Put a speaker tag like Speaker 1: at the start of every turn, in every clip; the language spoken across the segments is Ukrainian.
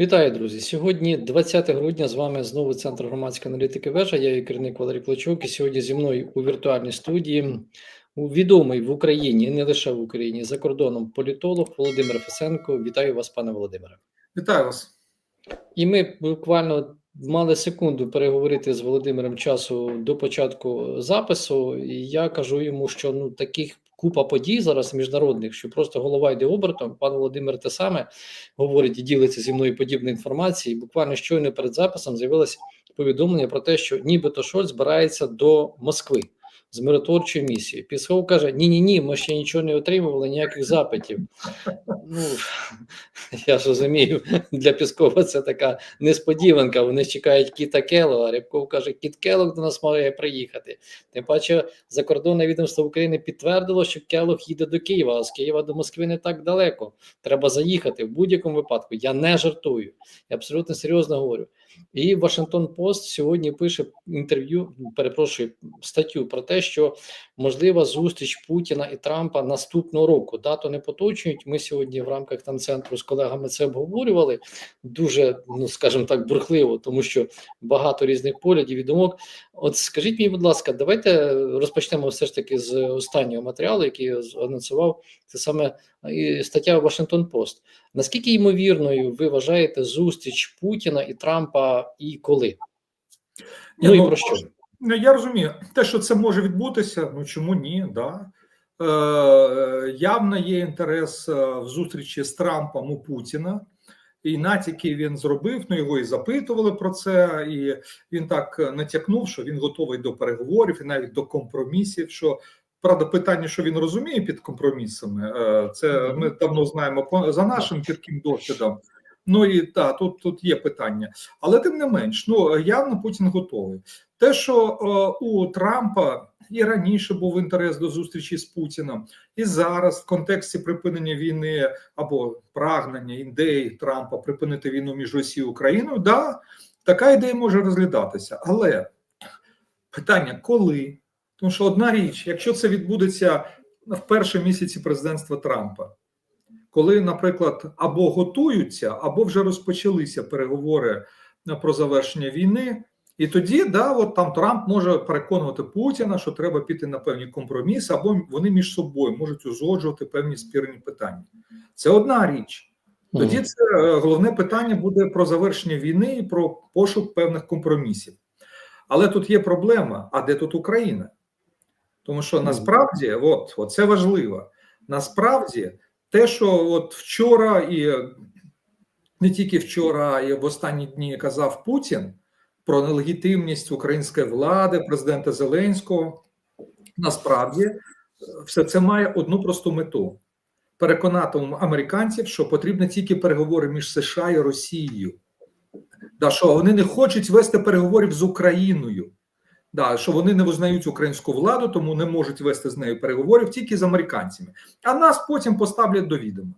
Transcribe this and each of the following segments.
Speaker 1: Вітаю, друзі! Сьогодні 20 грудня. З вами знову центр громадської аналітики вежа. Я її керівник Валерій Плачук. І сьогодні зі мною у віртуальній студії відомий в Україні, і не лише в Україні, за кордоном політолог Володимир Фесенко. Вітаю вас, пане Володимире.
Speaker 2: Вітаю вас.
Speaker 1: І ми буквально мали секунду переговорити з Володимиром часу до початку запису. І я кажу йому, що ну таких купа подій зараз міжнародних, що просто голова йде обертом. Пан Володимир те саме говорить і ділиться зі мною подібною інформацією. Буквально щойно перед записом з'явилось повідомлення про те, що нібито Шольц збирається до Москви з миротворчою місією. Пісков каже: Ні, ні, ні, ми ще нічого не отримували, ніяких запитів. Ну я ж розумію, для Піскова це така несподіванка. Вони чекають Кіта Келога. Рябков каже, Кіт Келог до нас має приїхати. Тим паче, закордонне відомство України підтвердило, що Келог їде до Києва, а з Києва до Москви не так далеко. Треба заїхати в будь-якому випадку. Я не жартую. Я абсолютно серйозно говорю. І Вашингтон Пост сьогодні пише інтерв'ю, перепрошую статтю про те, що можлива зустріч Путіна і Трампа наступного року. Дату не поточують. Ми сьогодні в рамках там центру з колегами це обговорювали дуже, ну скажімо так, бурхливо, тому що багато різних поглядів і думок. От скажіть мені, будь ласка, давайте розпочнемо все ж таки з останнього матеріалу, який я анонсував. Це саме стаття Вашингтон Пост. Наскільки ймовірною ви вважаєте зустріч Путіна і Трампа і коли?
Speaker 2: Ну, і про що? Ну, я розумію, те, що це може відбутися, ну чому ні? Да. Е, Явно є інтерес в зустрічі з Трампом у Путіна. І натяки він зробив, ну його і запитували про це, і він так натякнув, що він готовий до переговорів і навіть до компромісів. Що правда, питання, що він розуміє під компромісами, це ми давно знаємо за нашим чітким досвідом. Ну і так, тут тут є питання, але тим не менш, ну явно Путін готовий. Те, що о, у Трампа і раніше був інтерес до зустрічі з Путіним, і зараз в контексті припинення війни або прагнення ідеї Трампа припинити війну між Росією і Україною, да, така ідея може розглядатися. Але питання коли? Тому що одна річ, якщо це відбудеться в перші місяці президентства Трампа, коли, наприклад, або готуються, або вже розпочалися переговори про завершення війни. І тоді, да, от там Трамп може переконувати Путіна, що треба піти на певні компроміси, або вони між собою можуть узгоджувати певні спірні питання. Це одна річ. Тоді це головне питання буде про завершення війни і про пошук певних компромісів. Але тут є проблема: а де тут Україна? Тому що насправді, от, от це важливо. Насправді, те, що от вчора, і не тільки вчора, і в останні дні казав Путін про нелегітимність української влади, президента Зеленського. Насправді, все це має одну просту мету: переконати американців, що потрібні тільки переговори між США і Росією. Да, що вони не хочуть вести переговорів з Україною. Да, що вони не визнають українську владу, тому не можуть вести з нею переговорів тільки з американцями. А нас потім поставлять до відома.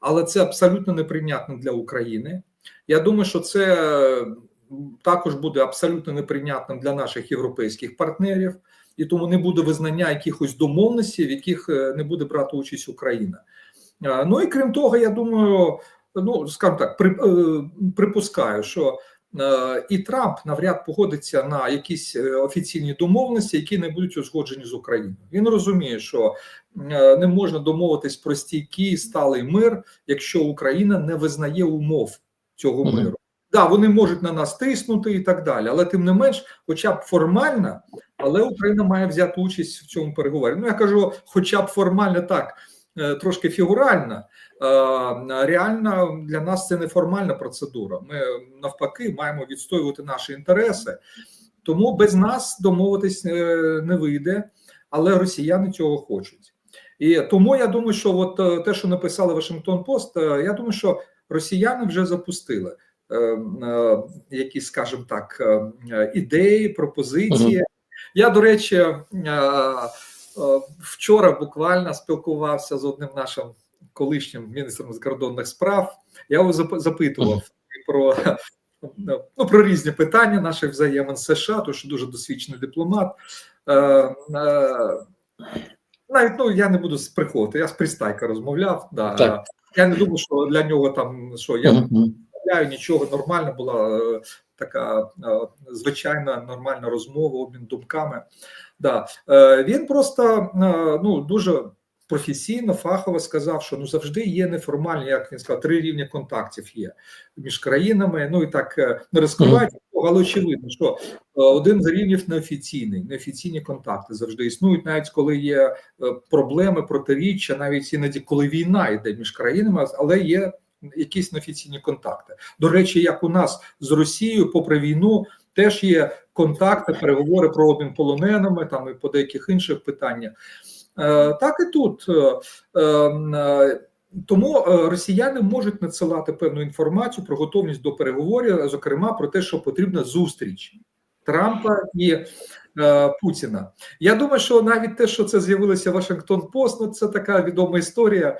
Speaker 2: Але це абсолютно неприйнятно для України. Я думаю, що це також буде абсолютно неприйнятним для наших європейських партнерів, і тому не буде визнання якихось домовленостей, в яких не буде брати участь Україна. Ну і крім того, я думаю, ну скажімо так, припускаю, що і Трамп навряд погодиться на якісь офіційні домовленості, які не будуть узгоджені з Україною. Він розуміє, що не можна домовитись про стійкий сталий мир, якщо Україна не визнає умов цього миру. Так, да, вони можуть на нас тиснути і так далі, але тим не менш, хоча б формально, але Україна має взяти участь в цьому переговорі. Ну я кажу, хоча б формально так. Трошки фігуральна, реально для нас це неформальна процедура. Ми навпаки маємо відстоювати наші інтереси, тому без нас домовитись не вийде, але росіяни цього хочуть. І тому я думаю, що от те, що написали Вашингтон Пост, я думаю, що росіяни вже запустили якісь, скажімо так, ідеї, пропозиції. Я, до речі, Вчора буквально спілкувався з одним нашим колишнім міністром закордонних справ. Я його запитував про ну, про різні питання наших взаємин з США, тому що дуже досвідчений дипломат. Е, е, навіть ну я не буду приховувати, я з Пристайка розмовляв. Да. Я не думаю, що для нього там що я розмовляю, нічого нормально була е, така е, звичайна нормальна розмова, обмін думками. Да. Е, Він просто е, ну дуже професійно, фахово сказав, що ну завжди є неформальні, як він сказав, три рівні контактів є між країнами. Ну і так е, не розкривають, але очевидно, що один з рівнів неофіційний, неофіційні контакти завжди існують, навіть коли є проблеми, протиріччя, навіть іноді коли війна йде між країнами, але є якісь неофіційні контакти. До речі, як у нас з Росією, попри війну, теж є контакти, переговори про обмін полоненими, там і по деяких інших питаннях. Е, Так і тут. Е, е, Тому росіяни можуть надсилати певну інформацію про готовність до переговорів, зокрема про те, що потрібна зустріч Трампа і Путіна. Я думаю, що навіть те, що це з'явилося Вашингтон Пост, ну це така відома історія,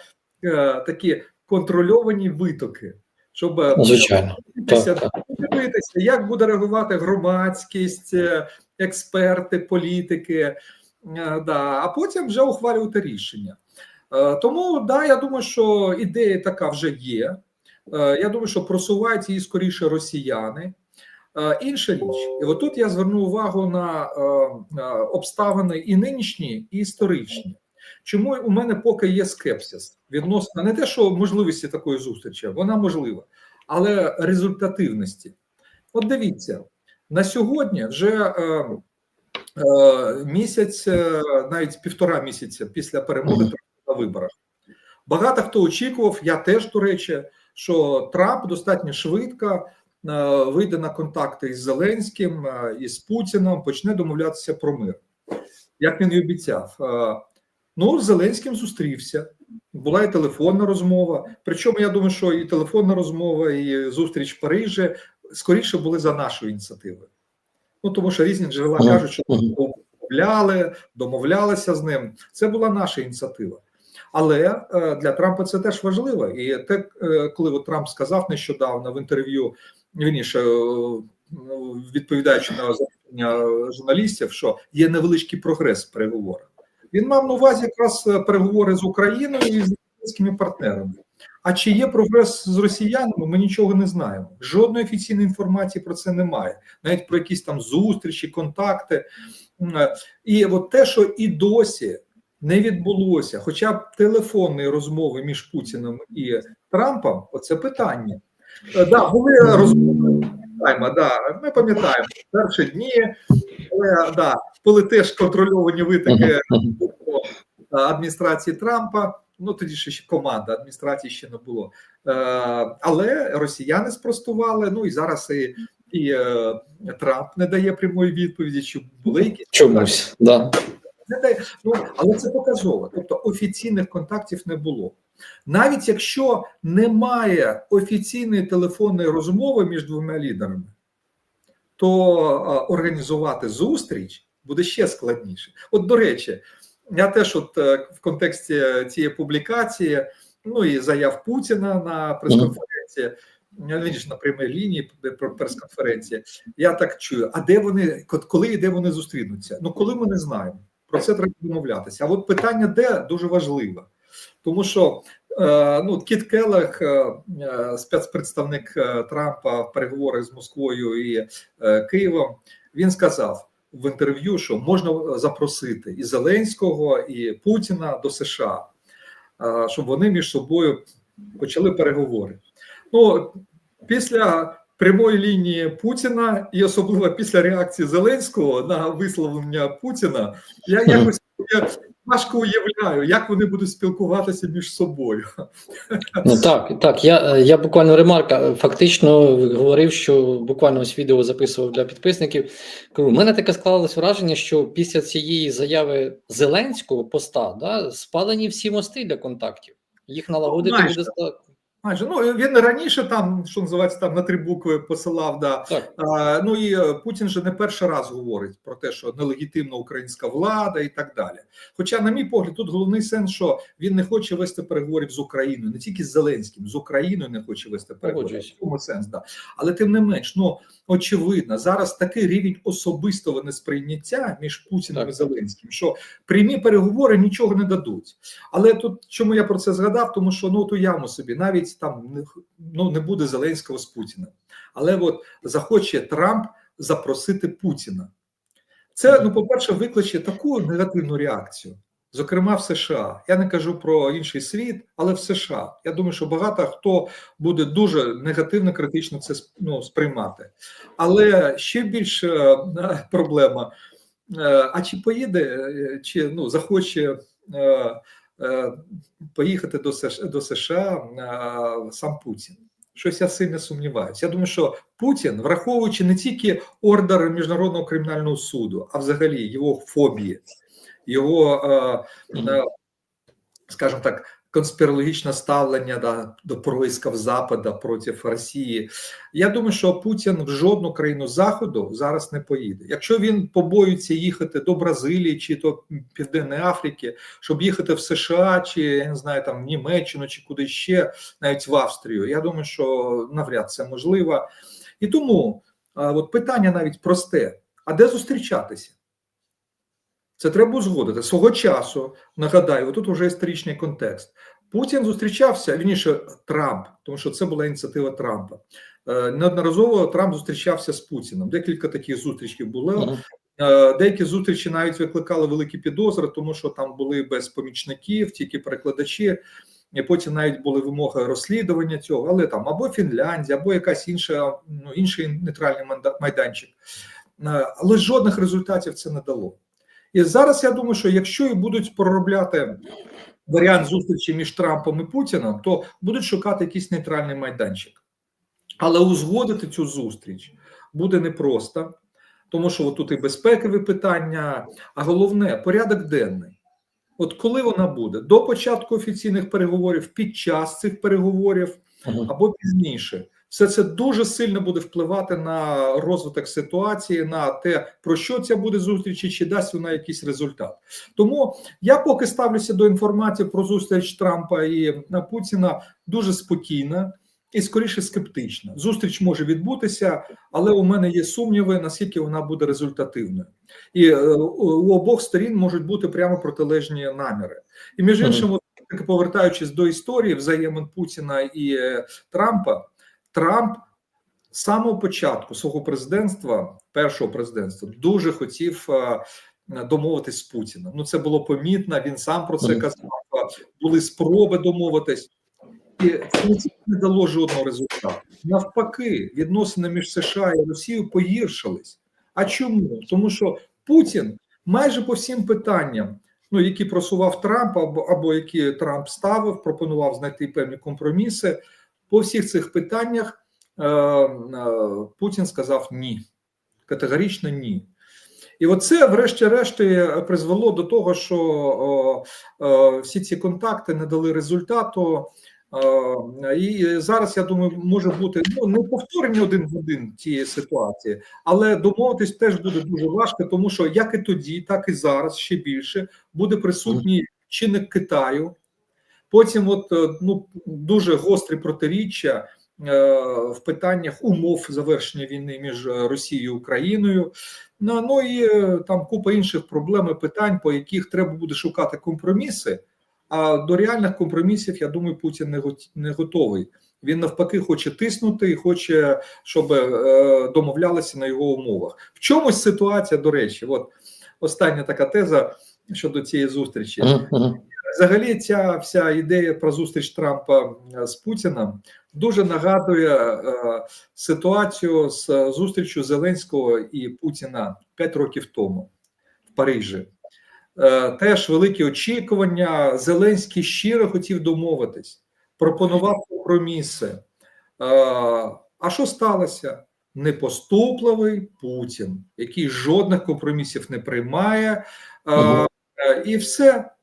Speaker 2: такі контрольовані витоки, щоб е,
Speaker 1: Звичайно,
Speaker 2: подивитися,
Speaker 1: так,
Speaker 2: як буде реагувати громадськість, е, експерти, політики, е, да, а потім вже ухвалювати рішення. Тому да, я думаю, що ідея така вже є. Я думаю, що просувають її скоріше росіяни. Інша річ, і отут я зверну увагу на обставини і нинішні, і історичні. Чому у мене поки є скепсис відносно не те, що можливості такої зустрічі, вона можлива, але результативності. От дивіться, на сьогодні вже е, е, місяць, е, навіть півтора місяця після перемоги на виборах. Багато хто очікував, я теж до речі, що Трамп достатньо швидко е, вийде на контакти із Зеленським е, і з Путіном, почне домовлятися про мир, як він і обіцяв. Ну, з Зеленським зустрівся. Була і телефонна розмова. Причому я думаю, що і телефонна розмова, і зустріч в Парижі скоріше були за нашою ініціативою. Ну тому що різні джерела кажуть, що домовляли, домовлялися з ним. Це була наша ініціатива. Але е, для Трампа це теж важливо. І те, е, коли от Трамп сказав нещодавно в інтерв'ю, вірніше, е, ну, відповідаючи на запитання журналістів, що є невеличкий прогрес в переговорах. Він мав на увазі якраз е, переговори з Україною і з українськими партнерами. А чи є прогрес з росіянами? Ми нічого не знаємо. Жодної офіційної інформації про це немає, навіть про якісь там зустрічі, контакти. Е, І от те, що і досі не відбулося, хоча б телефонної розмови між Путіним і Трампом, оце питання. Е, Да, були розмови. Да, ми пам'ятаємо перші дні, але да, були теж контрольовані витоки адміністрації Трампа. Ну тоді ще ще команда адміністрації ще не було. Е, але росіяни спростували. Ну і зараз і, і е, Трамп не дає прямої відповіді, чи були якісь
Speaker 1: Чомусь, да.
Speaker 2: не дає. Ну але це показово. Тобто офіційних контактів не було. Навіть якщо немає офіційної телефонної розмови між двома лідерами, то організувати зустріч буде ще складніше. От, до речі, я теж, от е, в контексті цієї публікації, ну і заяв Путіна на прес-конференції. Він на прямій лінії про прес-конференції. Я так чую. А де вони коли і де вони зустрінуться? Ну коли ми не знаємо. Про це треба домовлятися. А от питання, де дуже важливе, тому що ну Кіт Келех, е, е, спецпредставник е, Трампа в переговорах з Москвою і е, Києвом, він сказав в інтерв'ю, що можна запросити і Зеленського, і Путіна до США, е, щоб вони між собою почали переговори. Ну після прямої лінії Путіна, і особливо після реакції Зеленського на висловлення Путіна, я якось важко уявляю, як вони будуть спілкуватися між собою.
Speaker 1: Ну так, так. Я, я буквально ремарка. Фактично говорив, що буквально ось відео записував для підписників. У мене таке склалось враження, що після цієї заяви Зеленського поста да, спалені всі мости для контактів. Їх налагодити буде складно.
Speaker 2: Майже ну він раніше там, що називається, там на три букви посилав. Да.
Speaker 1: Так.
Speaker 2: А, ну і е, Путін же не перший раз говорить про те, що нелегітимна українська влада і так далі. Хоча, на мій погляд, тут головний сенс, що він не хоче вести переговорів з Україною, не тільки з Зеленським, з Україною не хоче вести переговорів. В цьому сенс, да. Але тим не менш, ну очевидно, зараз такий рівень особистого несприйняття між Путіним
Speaker 1: Так.
Speaker 2: і Зеленським, що прямі переговори нічого не дадуть. Але тут чому я про це згадав? Тому що ну от уявно собі, навіть навіть там ну, не буде Зеленського з Путіним. Але от захоче Трамп запросити Путіна. Це, ну, по-перше, викличе таку негативну реакцію, зокрема в США. Я не кажу про інший світ, але в США. Я думаю, що багато хто буде дуже негативно, критично це ну, сприймати. Але ще більша е, проблема: е, а чи поїде, е, чи ну, захоче. Поїхати до США, до США сам Путін. Щось я сильно сумніваюся. Я думаю, що Путін, враховуючи не тільки ордер міжнародного кримінального суду, а взагалі його фобії, його, е, е, скажімо так, конспірологічне ставлення да, до происків Запада проти Росії. Я думаю, що Путін в жодну країну Заходу зараз не поїде. Якщо він побоюється їхати до Бразилії чи до Південної Африки, щоб їхати в США, чи я не знаю, там в Німеччину, чи куди ще, навіть в Австрію, я думаю, що навряд це можливо. І тому от питання навіть просте: а де зустрічатися? Це треба узгодити свого часу. Нагадаю, тут вже історичний контекст. Путін зустрічався вірніше Трамп, тому що це була ініціатива Трампа. Е, Неодноразово Трамп зустрічався з Путіним. Декілька таких зустрічей було. Е, Деякі зустрічі навіть викликали великі підозри, тому що там були без помічників, тільки перекладачі. І потім навіть були вимоги розслідування цього, але там або Фінляндія, або якась інша, ну інший нейтральний майданчик. Е, Але жодних результатів це не дало. І зараз я думаю, що якщо і будуть проробляти варіант зустрічі між Трампом і Путіним, то будуть шукати якийсь нейтральний майданчик. Але узгодити цю зустріч буде непросто, тому що тут і безпекові питання, а головне порядок денний. От коли вона буде до початку офіційних переговорів, під час цих переговорів або пізніше, все це дуже сильно буде впливати на розвиток ситуації, на те, про що ця буде зустріч, і чи дасть вона якийсь результат. Тому я поки ставлюся до інформації про зустріч Трампа і Путіна дуже спокійно і скоріше скептично. Зустріч може відбутися, але у мене є сумніви, наскільки вона буде результативною. І е, у обох сторін можуть бути прямо протилежні наміри. І між іншим, таки повертаючись до історії взаємин Путіна і е, Трампа, Трамп з самого початку свого президентства, першого президентства, дуже хотів е, домовитись з Путіним. Ну це було помітно. Він сам про це казав. Були спроби домовитись, і це не не дало жодного результату. Навпаки, відносини між США і Росією погіршились. А чому? Тому що Путін майже по всім питанням, ну які просував Трамп, або, або які Трамп ставив, пропонував знайти певні компроміси. По всіх цих питаннях е, е, Путін сказав ні, категорично ні. І оце, врешті-решті, призвело до того, що всі ці контакти не дали результату. Е, І зараз я думаю, може бути ну не повторення один в один цієї ситуації, але домовитись теж буде дуже важко, тому що як і тоді, так і зараз ще більше буде присутній чинник Китаю. Потім, от е, ну дуже гострі протиріччя е, в питаннях умов завершення війни між Росією і Україною. Ну, ну і е, там купа інших проблем і питань, по яких треба буде шукати компроміси. А до реальних компромісів, я думаю, Путін не гот- не готовий. Він навпаки хоче тиснути і хоче, щоб е, домовлялися на його умовах. В чомусь ситуація, до речі, от остання така теза щодо цієї зустрічі. Взагалі, ця вся ідея про зустріч Трампа е, з Путіним дуже нагадує е, ситуацію з е, зустрічю Зеленського і Путіна 5 років тому в Парижі. Теж великі очікування. Зеленський щиро хотів домовитись, пропонував компроміси. А що сталося? Непоступливий Путін, який жодних компромісів не приймає, е, і все.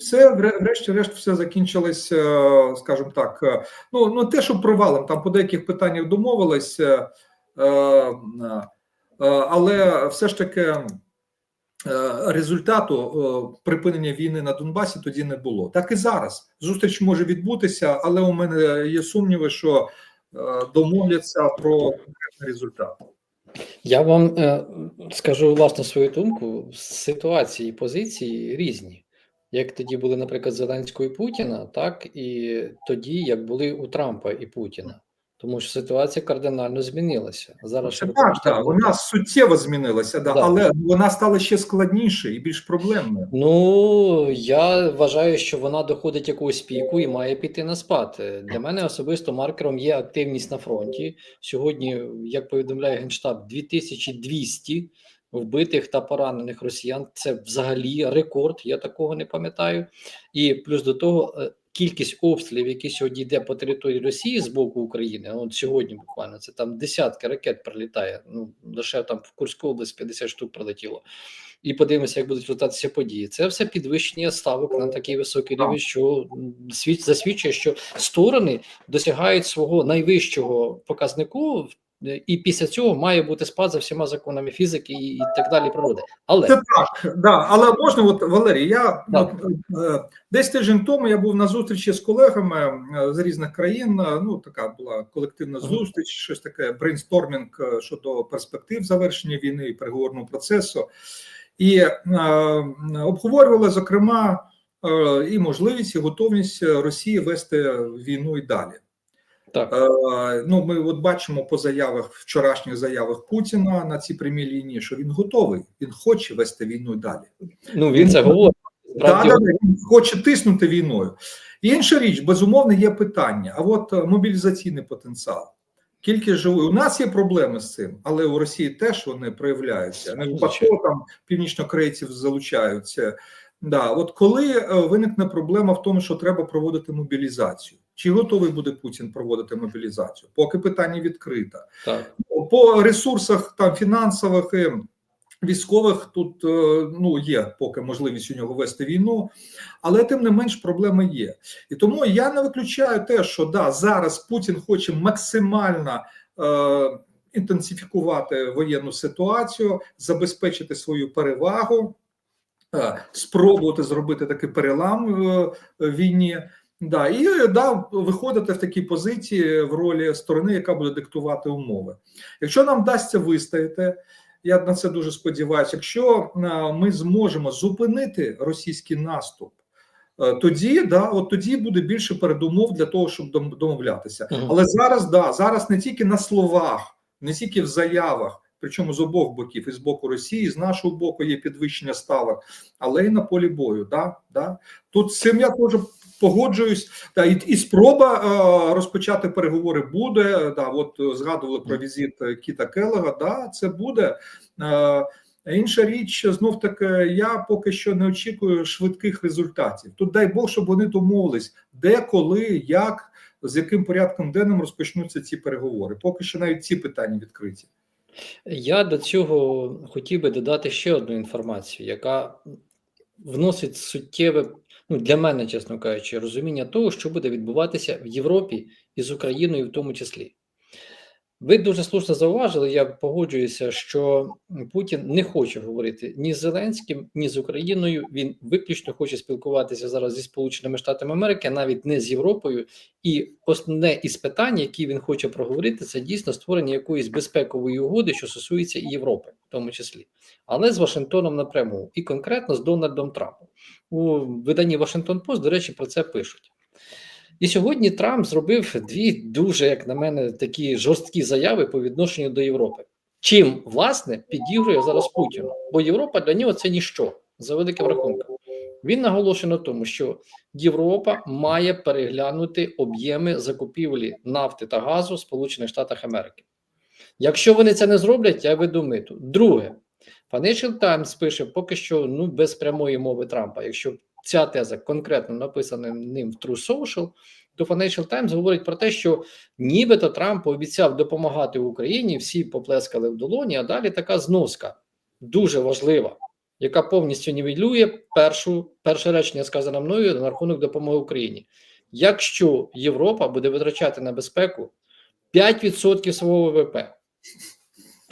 Speaker 2: Все, врешті-решт, все закінчилось, е, скажімо так. е, Ну, ну те, що провалом, там по деяких питаннях домовились, е, але все ж таки результату припинення війни на Донбасі тоді не було. Так і зараз. Зустріч може відбутися, але у мене є сумніви, що домовляться про конкретний результат.
Speaker 1: Я вам скажу власне свою думку: ситуації і позиції різні. Як тоді були, наприклад, Зеленського і Путіна, так і тоді, як були у Трампа і Путіна. Тому що ситуація кардинально змінилася. Зараз
Speaker 2: Це так, так, вона суттєво змінилася, да,
Speaker 1: Да.
Speaker 2: але вона стала ще складніше і більш проблемною.
Speaker 1: Ну я вважаю, що вона доходить якогось піку і має піти на спад. Для мене особисто маркером є активність на фронті. Сьогодні, як повідомляє генштаб, 2200 вбитих та поранених росіян. Це взагалі рекорд. Я такого не пам'ятаю. І плюс до того. е, Кількість обстрілів, які сьогодні йде по території Росії з боку України, от сьогодні буквально це там десятки ракет прилітає. Ну лише там в Курську область 50 штук прилетіло і подивимося, як будуть розвиватися події. Це все підвищення ставок на такий високий рівень, що світ засвідчує, що сторони досягають свого найвищого показнику, і після цього має бути спад за всіма законами фізики і, і так далі. Природи, але
Speaker 2: Це так, да, але можна, от Валерій, я
Speaker 1: Да.
Speaker 2: от, е, десь тиждень тому я був на зустрічі з колегами е, з різних країн. е, Ну така була колективна зустріч, щось таке брейнстормінг е, щодо перспектив завершення війни і переговорного процесу, і е, обговорювали зокрема е, і можливість, і готовність Росії вести війну і далі.
Speaker 1: Так
Speaker 2: Е, Ну, ми от бачимо по заявах вчорашніх заявах Путіна на цій прямій лінії, що він готовий, він хоче вести війну далі.
Speaker 1: ну він це говорить.
Speaker 2: Да, да, він хоче тиснути війною. Інша річ, безумовно, є питання. А от е, мобілізаційний потенціал. Кількість живу. У нас є проблеми з цим, але у Росії теж вони проявляються. Не випадково там північнокорейців залучаються. Да, от коли е, виникне проблема в тому, що треба проводити мобілізацію, чи готовий буде Путін проводити мобілізацію? Поки питання відкрите
Speaker 1: так.
Speaker 2: по ресурсах там фінансових і військових тут е, ну є поки можливість у нього вести війну, але тим не менш проблеми є. І тому я не виключаю те, що да зараз Путін хоче максимально. Е, Інтенсифікувати воєнну ситуацію, забезпечити свою перевагу, е, спробувати зробити такий перелам в війні. Да, і е, да, виходити в такій позиції в ролі сторони, яка буде диктувати умови. Якщо нам вдасться вистояти, я на це дуже сподіваюся. Якщо е, ми зможемо зупинити російський наступ, е, тоді да, от тоді буде більше передумов для того, щоб домовлятися. Але зараз да, зараз не тільки на словах, не тільки в заявах. Причому з обох боків, і з боку Росії, і з нашого боку є підвищення ставок, але і на полі бою. Да, да. Тут з цим я теж погоджуюсь. Та і, і спроба е, розпочати переговори буде. Да, от е, згадували про візит е, Кіта Келега. Да, це буде. Е, Інша річ, знов таки, я поки що не очікую швидких результатів. Тут дай Бог, щоб вони домовились, де, коли, як, з яким порядком денним розпочнуться ці переговори. Поки що навіть ці питання відкриті.
Speaker 1: Я до цього хотів би додати ще одну інформацію, яка вносить суттєве, ну для мене, чесно кажучи, розуміння того, що буде відбуватися в Європі і з Україною в тому числі. Ви дуже слушно зауважили, я погоджуюся, що Путін не хоче говорити ні з Зеленським, ні з Україною. Він виключно хоче спілкуватися зараз зі Сполученими Штатами Америки, навіть не з Європою. І основне із питань, які він хоче проговорити, це дійсно створення якоїсь безпекової угоди, що стосується і Європи, в тому числі, але з Вашингтоном напряму, і конкретно з Дональдом Трампом. У виданні Вашингтон Пост, до речі, про це пишуть. І сьогодні Трамп зробив дві дуже, як на мене, такі жорсткі заяви по відношенню до Європи. Чим власне підігрує зараз Путіну? Бо Європа для нього це ніщо за великим рахунком. Він наголошує на тому, що Європа має переглянути об'єми закупівлі нафти та газу Сполучених Штатах Америки. Якщо вони це не зроблять, я веду миту. Друге, Financial Times пише поки що ну без прямої мови Трампа. Якщо ця теза конкретно написана ним в True Social, то Financial Times говорить про те, що нібито Трамп обіцяв допомагати Україні, всі поплескали в долоні, а далі така зноска дуже важлива, яка повністю нівелює першу перше речення, сказане мною на рахунок допомоги Україні. Якщо Європа буде витрачати на безпеку 5% свого ВВП,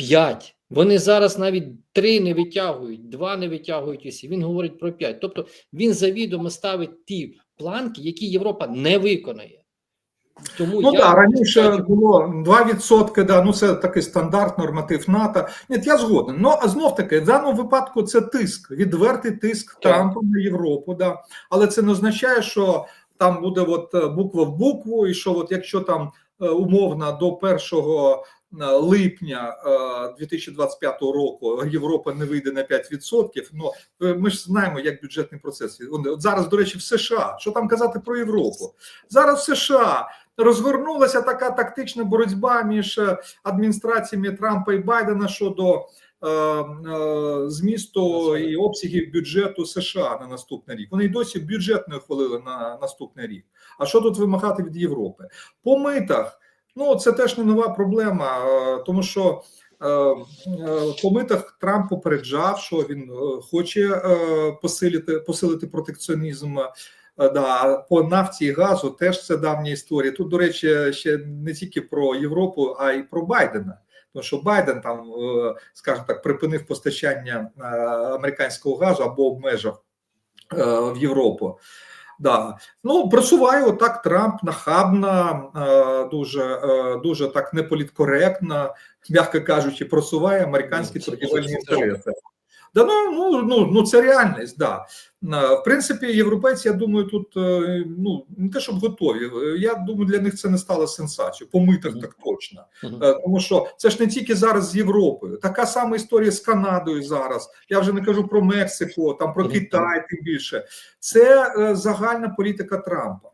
Speaker 1: 5%, вони зараз навіть 3 не витягують, 2 не витягують усі. Він говорить про 5. Тобто він завідомо ставить ті планки, які Європа не виконає. Тому
Speaker 2: Ну
Speaker 1: я
Speaker 2: так, раніше було 2%, да, ну це такий стандарт, норматив НАТО. Ні, я згоден. Ну а знов таки, в даному випадку це тиск, відвертий тиск Трампа на Європу. Да. Але це не означає, що там буде от е, буква в букву, і що от якщо там е, умовно до 1 липня е, 2025 року Європа не вийде на 5%, ну е, ми ж знаємо, як бюджетний процес. Вони- От зараз, до речі, в США. Що там казати про Європу? Зараз в США розгорнулася така тактична боротьба між е, адміністраціями Трампа і Байдена щодо е, е, змісту і обсягів бюджету США на наступний рік. Вони й досі бюджет не ухвалили на наступний рік. А що тут вимагати від Європи? По митах, ну це теж не нова проблема, е, тому що. е, е, По митах Трамп попереджав, що він хоче посилити посилити протекціонізм Да, по нафті і газу теж це давня історія. Тут, до речі, ще не тільки про Європу, а й про Байдена. Тому що Байден там, скажімо так, припинив постачання американського газу або обмежив в Європу. Да. Ну, просуває отак Трамп нахабно, е, дуже, е, дуже так неполіткоректно, м'яко кажучи, просуває американські торгівельні інтереси. Да, ну, ну, ну, ну це реальність, да. Е, В принципі, європейці, я думаю, тут е, ну не те, щоб готові. е, Я думаю, для них це не стало сенсацією. По митах так точно. Тому що це ж не тільки зараз з Європою, така сама історія з Канадою зараз. Я вже не кажу про Мексику, там про. Китай, тим більше. Це загальна політика Трампа.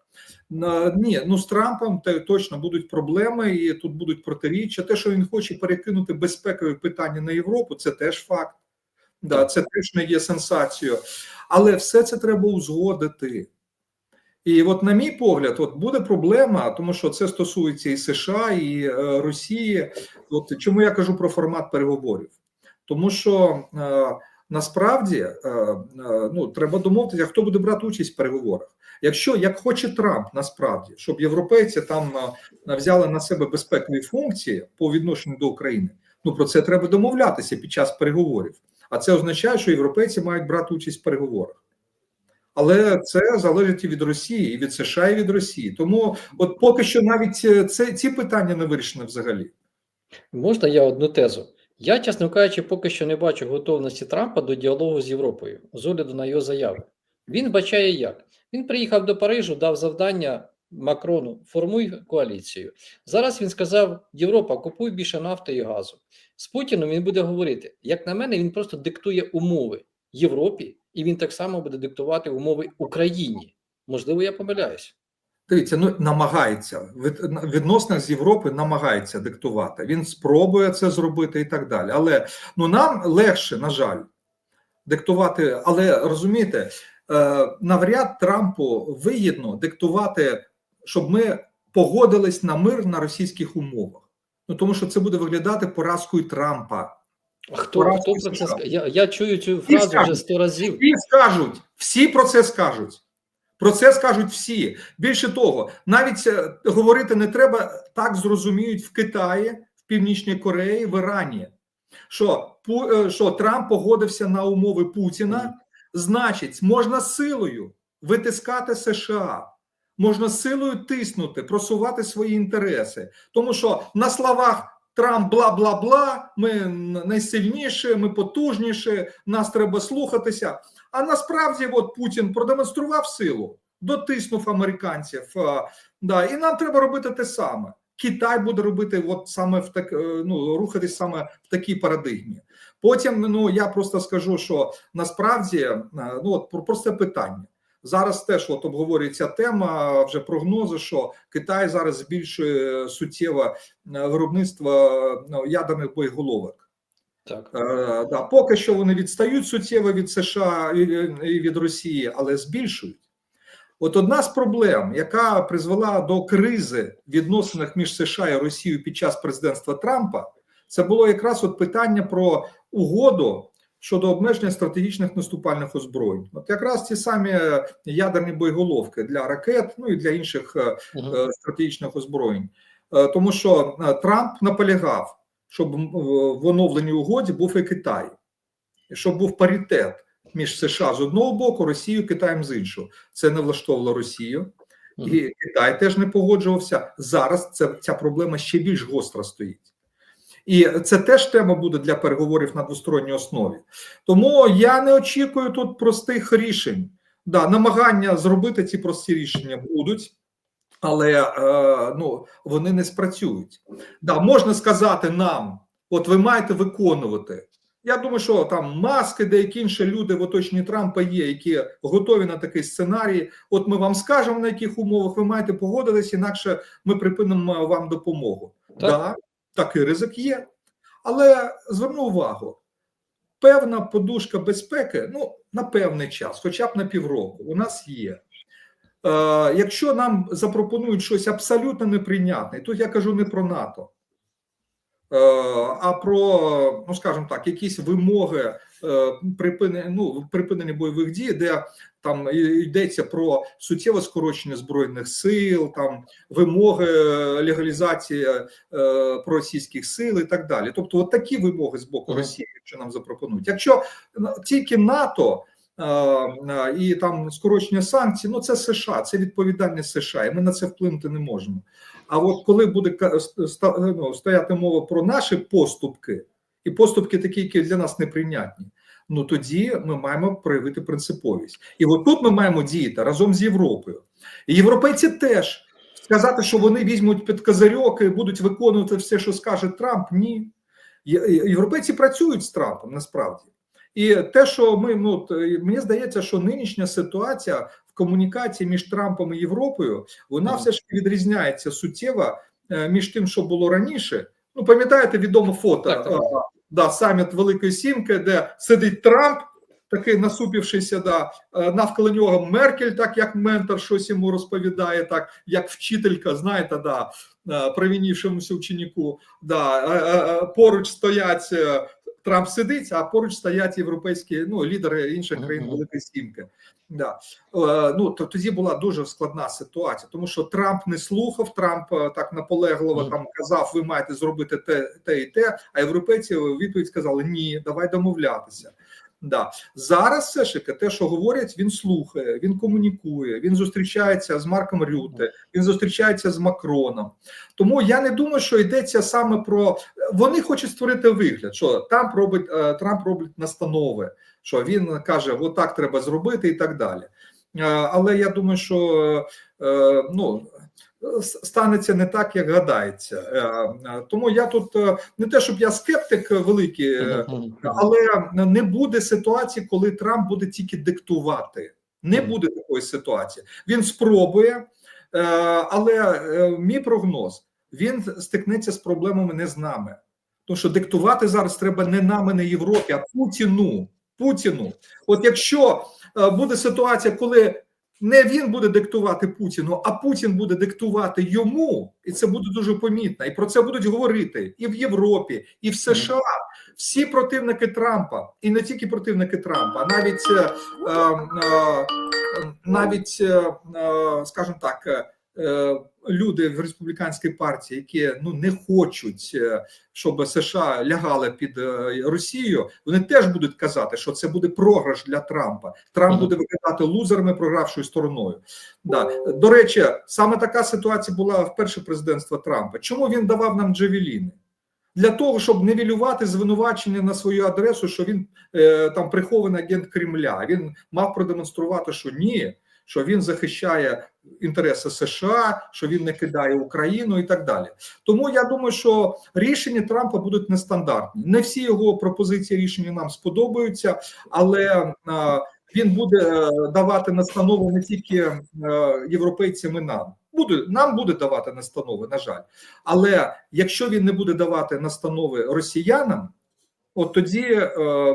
Speaker 2: Ні, ну з Трампом те точно будуть проблеми, і тут будуть протиріччя. Те, що він хоче перекинути безпекові питання на Європу, це теж факт. Да, це теж не є сенсацією. Але все це треба узгодити. І от, на мій погляд, от буде проблема, тому що це стосується і США, і е, Росії. От чому я кажу про формат переговорів? Тому що е, насправді е, е, ну, треба домовитися, хто буде брати участь в переговорах. Якщо як хоче Трамп, насправді, щоб європейці там е, взяли на себе безпекові функції по відношенню до України, ну про це треба домовлятися під час переговорів. А це означає, що європейці мають брати участь в переговорах. Але це залежить і від Росії, і від США, і від Росії. Тому, от поки що, навіть е, це ці питання не вирішені взагалі.
Speaker 1: Можна я одну тезу? Я, чесно кажучи, поки що не бачу готовності Трампа до діалогу з Європою з огляду на його заяви. Він бачає як. Він приїхав до Парижу, дав завдання Макрону: формуй коаліцію. Зараз він сказав: Європа, купуй більше нафти і газу. З Путіном він буде говорити. Як на мене, він просто диктує умови Європі, і він так само буде диктувати умови Україні. Можливо, я помиляюсь.
Speaker 2: Дивіться, ну намагається від на- відносинах з Європи намагається диктувати. Він спробує це зробити і так далі. Але ну нам легше, на жаль, диктувати. Але розумієте, е, навряд Трампу вигідно диктувати, щоб ми погодились на мир на російських умовах. Ну тому що це буде виглядати поразкою Трампа.
Speaker 1: А хто, хто про це скаже? Я, я чую цю
Speaker 2: Всі
Speaker 1: фразу вже сто разів.
Speaker 2: Всі скажуть, всі про це скажуть. Про це скажуть всі. Більше того, навіть говорити не треба, так зрозуміють в Китаї, в Північній Кореї, в Ірані. Що, е, що Трамп погодився на умови Путіна, значить, можна силою витискати США, можна силою тиснути, просувати свої інтереси. Тому що на словах Трамп бла бла бла, ми найсильніші, ми потужніші, нас треба слухатися. А насправді, от Путін продемонстрував силу, дотиснув американців. Да, і нам треба робити те саме. Китай буде робити, от саме в так, е, ну рухатись саме в такій парадигмі. Потім ну я просто скажу, що насправді е, ну от про просте питання. Зараз теж от обговорюється тема вже прогнози, що Китай зараз збільшує суттєво е, виробництво ну, ядерних боєголовок.
Speaker 1: Так.
Speaker 2: Е, да, поки що вони відстають суттєво від США і і від Росії, але збільшують. От одна з проблем, яка призвела до кризи в відносинах між США і Росією під час президентства Трампа, це було якраз от питання про угоду щодо обмеження стратегічних наступальних озброєнь. От якраз ті самі ядерні боєголовки для ракет, ну і для інших е, е, стратегічних озброєнь, Е, тому що е, Трамп наполягав, щоб в оновленій угоді був і Китай, щоб був паритет між США з одного боку, Росією, Китаєм з іншого. Це не влаштовувало Росію. і Китай теж не погоджувався. Зараз це ця проблема ще більш гостро стоїть. І це теж тема буде для переговорів на двосторонній основі. Тому я не очікую тут простих рішень. Да, намагання зробити ці прості рішення будуть, але е, ну, вони не спрацюють. Да, можна сказати нам, от ви маєте виконувати. Я думаю, що там маски, деякі інші люди в оточенні Трампа є, які готові на такий сценарій. От ми вам скажемо, на яких умовах ви маєте погодитись, інакше ми припинимо вам допомогу.
Speaker 1: Так.
Speaker 2: Да, такий ризик є. Але зверну увагу: певна подушка безпеки, ну, на певний час, хоча б на півроку, у нас є. Е, якщо нам запропонують щось абсолютно неприйнятне, тут я кажу не про НАТО, е, а про, ну скажімо так, якісь вимоги припинення, ну, припинення бойових дій, де там йдеться про суттєве скорочення збройних сил, там вимоги е, легалізації е, проросійських сил і так далі. Тобто, от такі вимоги з боку Росії, якщо нам запропонують. Якщо тільки НАТО е, е, і там скорочення санкцій, ну це США, це відповідальність США, і ми на це вплинути не можемо. А от коли буде ну, стояти мова про наші поступки, і поступки такі, які для нас неприйнятні. Ну тоді ми маємо проявити принциповість, і от тут ми маємо діяти разом з Європою. І європейці теж сказати, що вони візьмуть під козирьок і будуть виконувати все, що скаже Трамп. Ні, європейці працюють з Трампом насправді. І те, що ми ну е, мені здається, що нинішня ситуація в комунікації між Трампом і Європою вона все ж відрізняється суттєво е, між тим, що було раніше. Ну пам'ятаєте відоме фото
Speaker 1: Так, так.
Speaker 2: Да, саміт Великої Сімки, де сидить Трамп, такий насупившися, да, е, навколо нього Меркель, так як ментор, щось йому розповідає, так як вчителька, знаєте, да, е, провінівшомуся ученику. Да, е, поруч стоять. Трамп сидить, а поруч стоять європейські ну лідери інших країн Великої Сімки. Да. Е, ну то тоді була дуже складна ситуація, тому що Трамп не слухав, Трамп е, так наполегливо
Speaker 1: mm.
Speaker 2: там казав: ви маєте зробити те, те і те. А європейці відповідь сказали: ні, давай домовлятися. Да. Зараз все ж те, що говорять, він слухає, він комунікує, він зустрічається з Марком Рюте, він зустрічається з Макроном. Тому я не думаю, що йдеться саме про вони хочуть створити вигляд, що Трамп робить е, Трамп робить настанови, що він каже, отак треба зробити, і так далі. Е, Але я думаю, що е, ну. Станеться не так, як гадається, Е, е, тому я тут е, не те, щоб я скептик великий, але не буде ситуації, коли Трамп буде тільки диктувати. Не буде такої ситуації. Він спробує, але мій прогноз він стикнеться з проблемами не з нами. Тому що диктувати зараз треба не нам, і не Європі, а Путіну. Путіну. От якщо буде ситуація, коли не він буде диктувати Путіну, а Путін буде диктувати йому, і це буде дуже помітно. І про це будуть говорити і в Європі, і в США. Всі противники Трампа, і не тільки противники Трампа, а навіть е, е, е, навіть, е, скажімо так, люди в республіканській партії, які ну не хочуть, е, щоб США лягали під е, Росію, вони теж будуть казати, що це буде програш для Трампа. Трамп буде виглядати лузерами, програвшою стороною. Да. До речі, саме така ситуація була в перше президентство Трампа. Чому він давав нам джавеліни? Для того щоб нівелювати звинувачення на свою адресу, що він е, там прихований агент Кремля. Він мав продемонструвати, що ні, що він захищає інтереси США, що він не кидає Україну і так далі. Тому я думаю, що рішення Трампа будуть нестандартні. Не всі його пропозиції рішення нам сподобаються, але е, він буде е, давати настанови не тільки е, європейцям і нам. Буде нам буде давати настанови, на жаль. Але якщо він не буде давати настанови росіянам, от тоді е,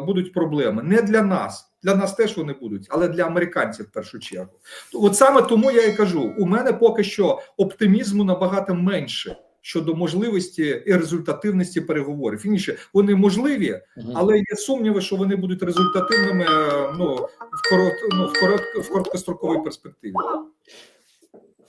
Speaker 2: будуть проблеми не для нас. Для нас теж вони будуть, але для американців в першу чергу. От саме тому я і кажу: у мене поки що оптимізму набагато менше щодо можливості і результативності переговорів. Інше вони можливі, але є сумніви, що вони будуть результативними е, ну, в корот, ну, в корот, в короткостроковій перспективі.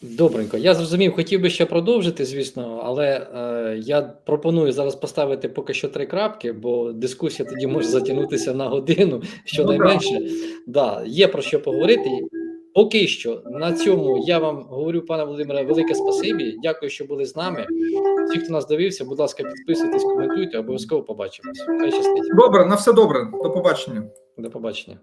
Speaker 1: Добренько, я зрозумів, хотів би ще продовжити, звісно, але е, я пропоную зараз поставити поки що три крапки, бо дискусія тоді може затягнутися на годину, щонайменше. Да, є про що поговорити. Поки що на цьому я вам говорю, пане Володимире, велике спасибі. Дякую, що були з нами. Ті, хто нас дивився, будь ласка, підписуйтесь, коментуйте, обов'язково побачимось. Хай щастить.
Speaker 2: Добре, на все добре. До побачення.
Speaker 1: До побачення.